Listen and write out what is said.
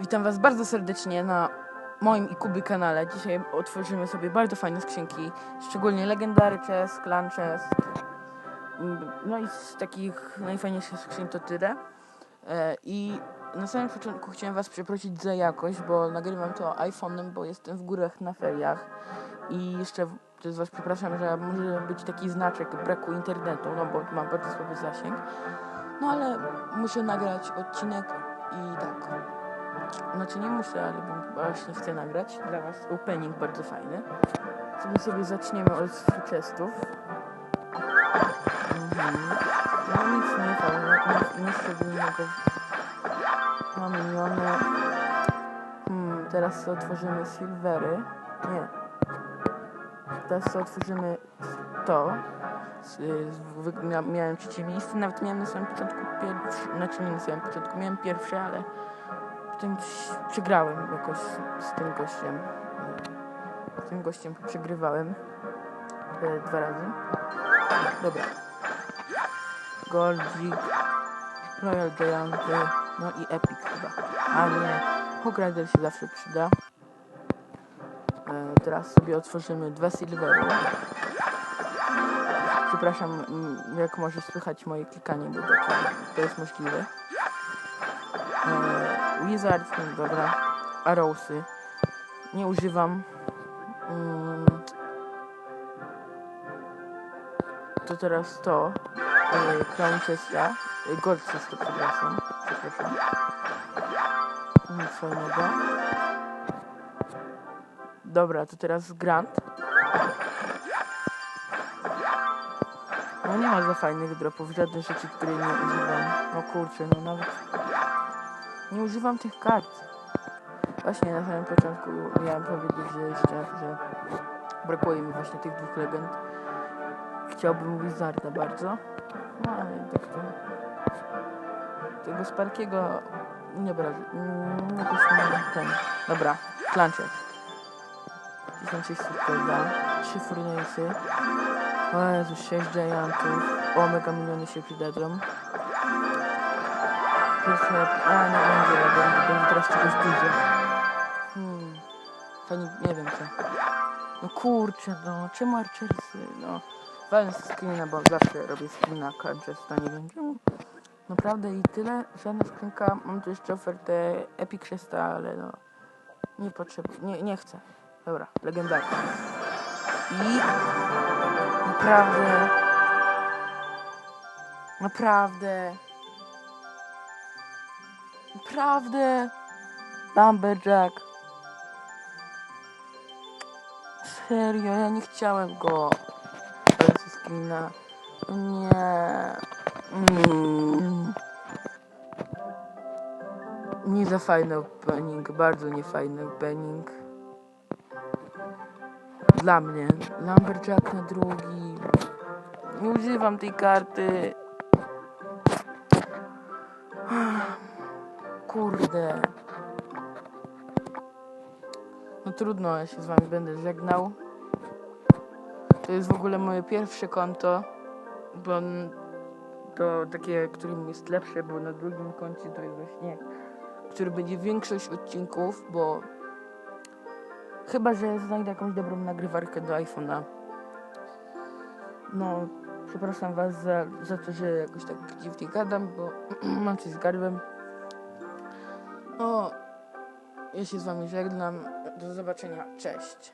Witam Was bardzo serdecznie na moim i Kuby kanale. Dzisiaj otworzymy sobie bardzo fajne skrzynki, szczególnie Legendary Chest, Clan Chest. No i z takich najfajniejszych skrzyń to tyle. E, I na samym początku chciałem Was przeprosić za jakość, bo nagrywam to iPhone'em, bo jestem w górach na feriach. I jeszcze w- to z Was przepraszam, że może być taki znaczek braku internetu, no bo mam bardzo słaby zasięg. No ale muszę nagrać odcinek i tak. Znaczy nie muszę, ale właśnie chcę nagrać dla was opening bardzo fajny. My sobie zaczniemy od chestów. Mhm. No nic nie fajne, nic, nic szczególnego. Mamy miniony. Hmm, teraz sobie otworzymy silvery. Nie. Teraz sobie otworzymy to. Miałem trzecie miejsce, nawet miałem na samym początku pierwsze, znaczy nie na samym początku, miałem pierwsze, ale tym przegrałem jakoś z, tym gościem. Z tym gościem przegrywałem e, dwa razy. Dobra. Goldzik, Royal Gianty, no i Epic chyba. A nie, Hog Rider się zawsze przyda. E, teraz sobie otworzymy dwa silvery. Przepraszam, jak może słychać moje klikanie, bo to jest możliwe. E, Wizard, no dobra. Arrowsy. Nie używam. Mm. To teraz to. E, Crown Chesta. E, Gold Chesta, przepraszam. Przepraszam. Nic fajnego. Dobra, to teraz Grant. No nie ma za fajnych dropów, żadne rzeczy, które nie używam. No kurczę, no nawet nie używam tych kart. Właśnie na samym początku miałem powiedzieć, że jeszcze, że brakuje mi właśnie tych dwóch legend. Chciałbym Wizarda bardzo. No ale tak to... Tego Sparkiego nie Jakoś nie ten. Dobra, Clanchest. 1600 golda, 3 furnace'y. O Jezu, 6 giantów. O, mega miliony się przydadzą. Pierwsze... A, nie będzie legend, będzie teraz czegoś dużo. Hmm. Fajnie, nie wiem co. No kurczę, no, czemu Archersy, no. Z screena, bo zawsze robię screena Archersa, nie wiem czemu. Naprawdę i tyle, żadna skrzynka. Mam tu jeszcze ofertę Epic Chesta, ale no... Nie potrzebuję, nie, nie chcę. Dobra, legendarny. I... Naprawdę... Naprawdę... Naprawdę... Lumberjack. Serio, ja nie chciałem go. Screena. Nie. Mm. Nie za fajny opening, bardzo niefajny opening. Dla mnie. Lumberjack na drugi. Nie używam tej karty. Kurde. No trudno, ja się z wami będę żegnał. To jest w ogóle moje pierwsze konto, bo to takie, którym jest lepsze, bo na drugim koncie to jest właśnie, który będzie większość odcinków, bo chyba, że znajdę jakąś dobrą nagrywarkę do iPhone'a. No, przepraszam was za, za to, że jakoś tak dziwnie gadam, bo mam coś z gardłem. No, ja się z wami żegnam. Do zobaczenia. Cześć.